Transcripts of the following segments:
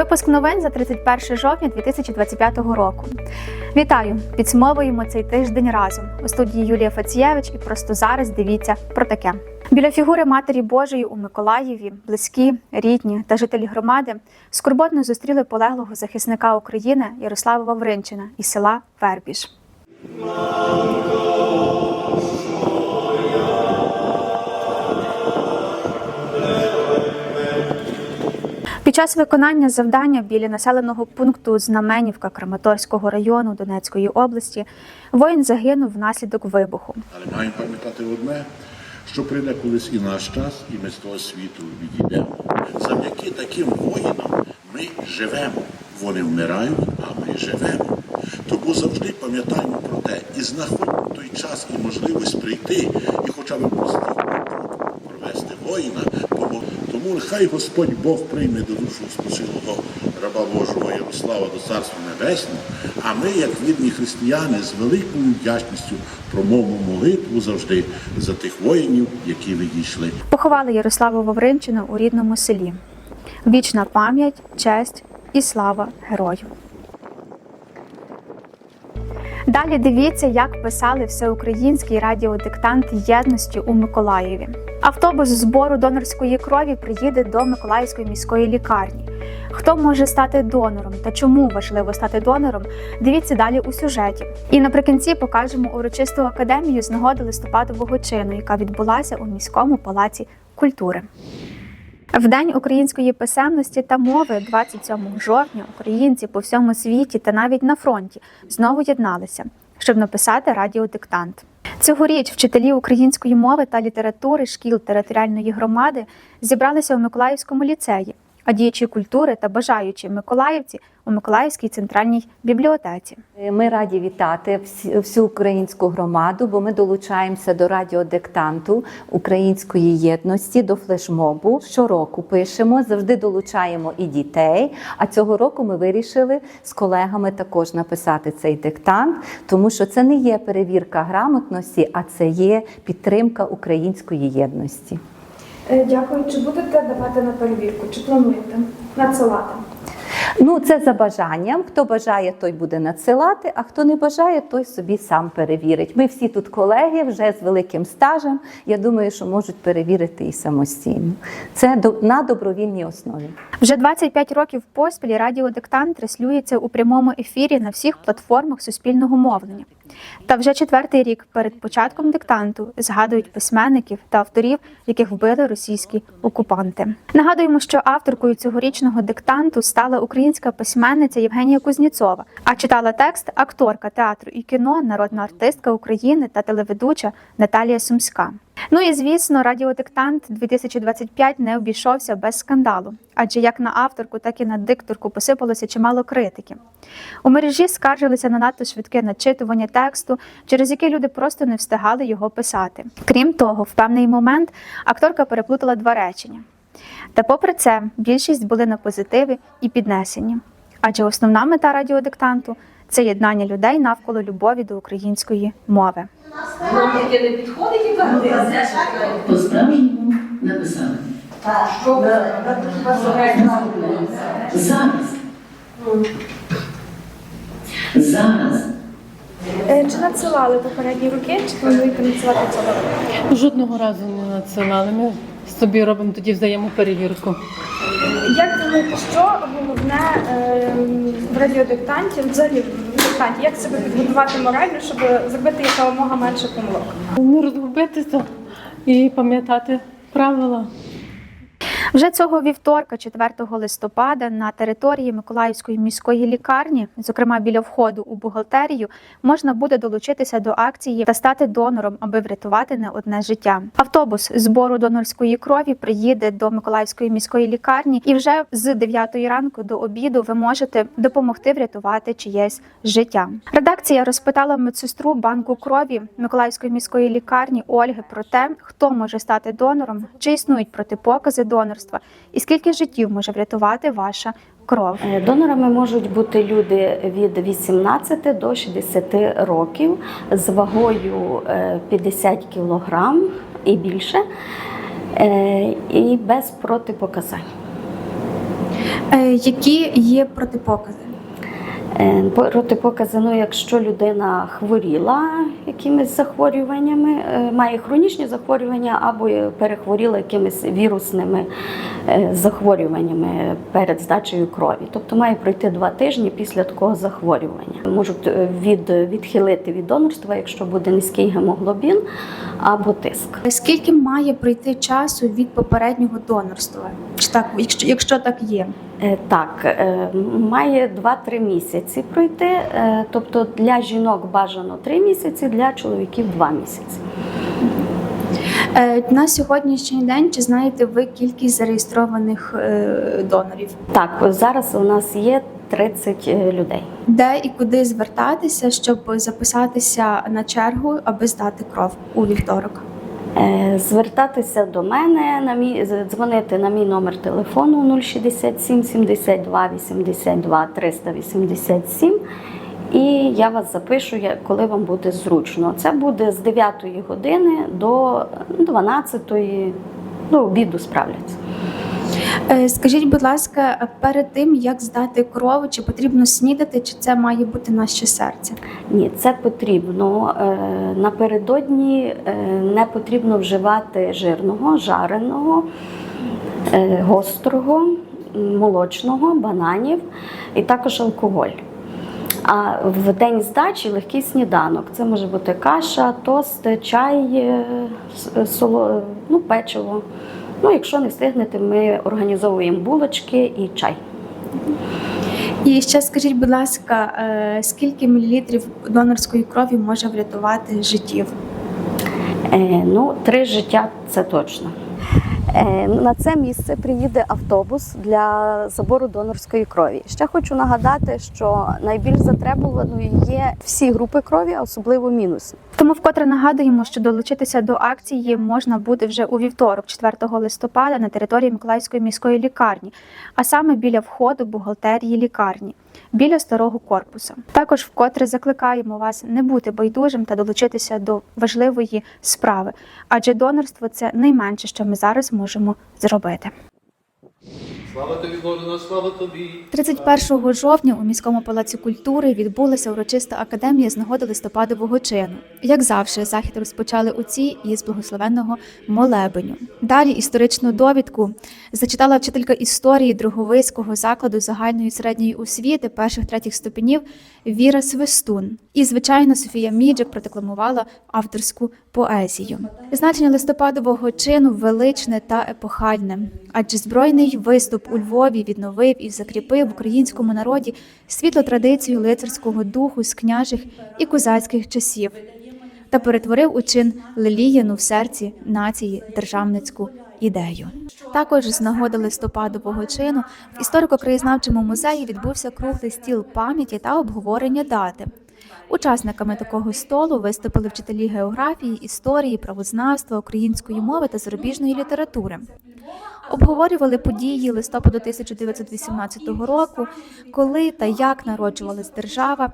Випуск новин за 31 жовтня 2025 року. Вітаю! Підсумовуємо цей тиждень разом. У студії Юлія Фацієвич і просто зараз дивіться про таке. Біля фігури Матері Божої у Миколаєві близькі, рідні та жителі громади скорботно зустріли полеглого захисника України Ярослава Вавринчина із села Вербіж. Під час виконання завдання біля населеного пункту Знаменівка Краматорського району Донецької області воїн загинув внаслідок вибуху. Але маємо пам'ятати одне, що прийде колись і наш час, і ми з того світу відійдемо. Завдяки таким воїнам ми живемо. Вони вмирають, а ми живемо. Тому завжди пам'ятаємо про те і знаходимо той час і можливість прийти і хоча б простий крок провести воїна. Тому, тому Господь Бог прийме до душу спочилого раба Божого Ярослава до Царства Небесного, а ми, як вірні християни, з великою вдячністю промовимо молитву завжди за тих воїнів, які відійшли. Поховали Ярославу Вавринчина у рідному селі. Вічна пам'ять, честь і слава герою. Далі дивіться, як писали всеукраїнський радіодиктант єдності у Миколаєві. Автобус збору донорської крові приїде до Миколаївської міської лікарні. Хто може стати донором та чому важливо стати донором? Дивіться далі у сюжеті. І наприкінці покажемо урочисту академію з нагоди листопадового чину, яка відбулася у міському палаці культури. В День української писемності та мови, 27 жовтня, українці по всьому світі та навіть на фронті знову єдналися, щоб написати радіодиктант. Цьогоріч вчителі української мови та літератури шкіл територіальної громади зібралися у Миколаївському ліцеї, а діячі культури та бажаючі миколаївці у Миколаївській центральній бібліотеці. Ми раді вітати всю українську громаду, бо ми долучаємося до радіодиктанту української єдності, до флешмобу. Щороку пишемо, завжди долучаємо і дітей. А цього року ми вирішили з колегами також написати цей диктант, тому що це не є перевірка грамотності, а це є підтримка української єдності. Е, Дякую. Чи будете давати на перевірку? Чи плануєте надсилати? Ну, це за бажанням. Хто бажає, той буде надсилати, а хто не бажає, той собі сам перевірить. Ми всі тут колеги вже з великим стажем. Я думаю, що можуть перевірити і самостійно. Це до- на добровільній основі. Вже 25 років поспіль радіодиктант транслюється у прямому ефірі на всіх платформах суспільного мовлення. Та вже четвертий рік перед початком диктанту згадують письменників та авторів, яких вбили російські окупанти. Нагадуємо, що авторкою цьогорічного диктанту стала українська письменниця Євгенія Кузніцова, а читала текст акторка театру і кіно, народна артистка України та телеведуча Наталія Сумська. Ну і звісно, радіодиктант 2025 не обійшовся без скандалу, адже як на авторку, так і на дикторку посипалося чимало критики. У мережі скаржилися на надто швидке начитування тексту, через яке люди просто не встигали його писати. Крім того, в певний момент акторка переплутала два речення. Та попри це, більшість були на позитиві і піднесені. Адже основна мета радіодиктанту це єднання людей навколо любові до української мови. Нам таке не підходить і кажуть, По-справжньому написали. Зараз. Зараз. Е, Чи надсилали попередні роки, чи плануєте надсилати цього року? Жодного разу не надсилали. Ми собі робимо тоді взаємоперевірку. Як думаєте, що головне е, в радіодиктанті, взагалі в диктанті, як себе підготувати морально, щоб зробити якомога менше помилок? Не розгубитися і пам'ятати правила. Вже цього вівторка, 4 листопада, на території Миколаївської міської лікарні, зокрема біля входу у бухгалтерію, можна буде долучитися до акції та стати донором, аби врятувати не одне життя. Автобус збору донорської крові приїде до Миколаївської міської лікарні, і вже з 9 ранку до обіду ви можете допомогти врятувати чиєсь життя. Редакція розпитала медсестру банку крові Миколаївської міської лікарні Ольги про те, хто може стати донором, чи існують протипокази донорства, і скільки життів може врятувати ваша кров. Е, Донорами можуть бути люди від 18 до 60 років з вагою е, 50 кг і більше, е, і без протипоказань. Е, Які є протипокази? Е, Протипокази, ну, якщо людина хворіла якимись захворюваннями, е, має хронічні захворювання або перехворіла якимись вірусними е, захворюваннями перед здачею крові. Тобто має пройти два тижні після такого захворювання. Можуть е, від, відхилити від донорства, якщо буде низький гемоглобін або тиск. Скільки має пройти часу від попереднього донорства? Чи так, якщо, якщо так є? Е, Так, має 2-3 місяці пройти. Тобто для жінок бажано 3 місяці, для чоловіків 2 місяці. Е, На сьогоднішній день чи знаєте ви кількість зареєстрованих е, донорів? Так, зараз у нас є 30 людей. Де і куди звертатися, щоб записатися на чергу, аби здати кров у вівторок? Е, Звертатися до мене на мій дзвонити на мій номер телефону 067 72 82 387. І я вас запишу, коли вам буде зручно. Це буде з 9 години до 12, до обіду справляться. Е, Скажіть, будь ласка, перед тим як здати кров, чи потрібно снідати, чи це має бути наше серце? Ні, це потрібно. Е, Напередодні е, не потрібно вживати жирного, жареного, гострого, молочного, бананів і також алкоголь. А в день здачі легкий сніданок. Це може бути каша, тост, чай, е, соло, ну, печиво. Ну, якщо не встигнете, ми організовуємо булочки і чай. І ще скажіть, будь ласка, е, скільки мілілітрів донорської крові може врятувати життів? Е, ну, три життя це точно. Е, На це місце приїде автобус для забору донорської крові. Ще хочу нагадати, що найбільш затребуваною є всі групи крові, а особливо мінус. Тому вкотре нагадуємо, що долучитися до акції можна буде вже у вівторок, 4 листопада, на території Миколаївської міської лікарні, а саме біля входу бухгалтерії лікарні, біля старого корпусу. Також вкотре закликаємо вас не бути байдужим та долучитися до важливої справи, адже донорство це найменше, що ми зараз можемо зробити. Слава тобі, Боже, слава тобі. 31 жовтня у міському палаці культури відбулася урочиста академія з нагоди листопадового чину. Як завжди, захід розпочали отці із благословенного молебеню. Далі історичну довідку зачитала вчителька історії Друговиського закладу загальної середньої освіти перших третіх ступенів Віра Свистун. І, звичайно, Софія Міджик продекламувала авторську поезію. Значення листопадового чину величне та епохальне, адже збройний виступ у Львові відновив і закріпив в українському народі світло традицію лицарського духу з княжих і козацьких часів та перетворив у чин леліяну в серці нації державницьку ідею. Також з нагоди листопадового чину в історико-краєзнавчому музеї відбувся круглий стіл пам'яті та обговорення дати. Учасниками такого столу виступили вчителі географії, історії, правознавства, української мови та зарубіжної літератури. Обговорювали події листопаду 1918 року, коли та як народжувалась держава,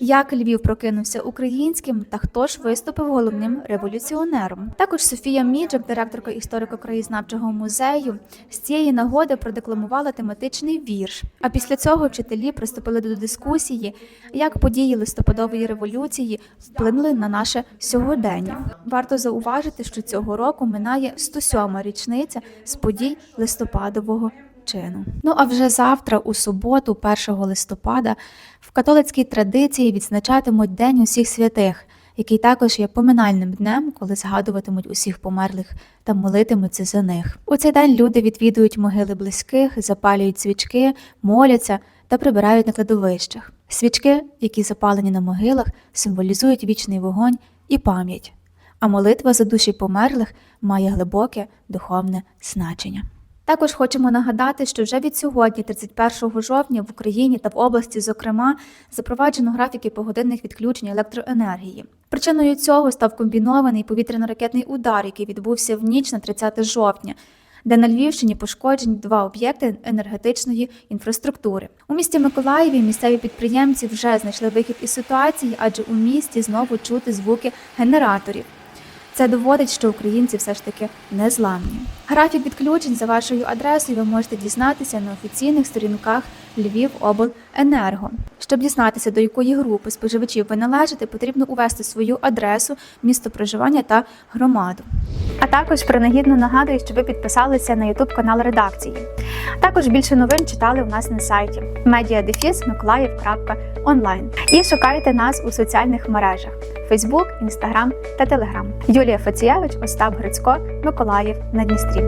як Львів прокинувся українським та хто ж виступив головним революціонером. Також Софія Міджик, директорка історико-краєзнавчого музею, з цієї нагоди продекламувала тематичний вірш. А після цього вчителі приступили до дискусії, як події листопадової революції вплинули на наше сьогодення. Варто зауважити, що цього року минає 107-ма річниця з подій листопадового чину. Ну а вже завтра, у суботу, 1 листопада, в католицькій традиції відзначатимуть День усіх святих, який також є поминальним днем, коли згадуватимуть усіх померлих та молитимуться за них. У цей день люди відвідують могили близьких, запалюють свічки, моляться та прибирають на кладовищах. Свічки, які запалені на могилах, символізують вічний вогонь і пам'ять. А молитва за душі померлих має глибоке духовне значення. Також хочемо нагадати, що вже від сьогодні, 31 жовтня, в Україні та в області, зокрема, запроваджено графіки погодинних відключень електроенергії. Причиною цього став комбінований повітряно-ракетний удар, який відбувся в ніч на 30 жовтня. Де на Львівщині пошкоджені два об'єкти енергетичної інфраструктури. У місті Миколаєві місцеві підприємці вже знайшли вихід із ситуації, адже у місті знову чути звуки генераторів. Це доводить, що українці все ж таки незламні. Графік відключень за вашою адресою ви можете дізнатися на офіційних сторінках Львівобленерго. Щоб дізнатися, до якої групи споживачів ви належите, потрібно увести свою адресу, місто проживання та громаду. А також принагідно нагадую, що ви підписалися на YouTube канал редакції. Також більше новин читали у нас на сайті mediadefis.mиколаїв.онлайн і шукайте нас у соціальних мережах Facebook, Інстаграм та Телеграм. Юлія Фаціявич, Остап Грицько, Миколаїв на Дністрі.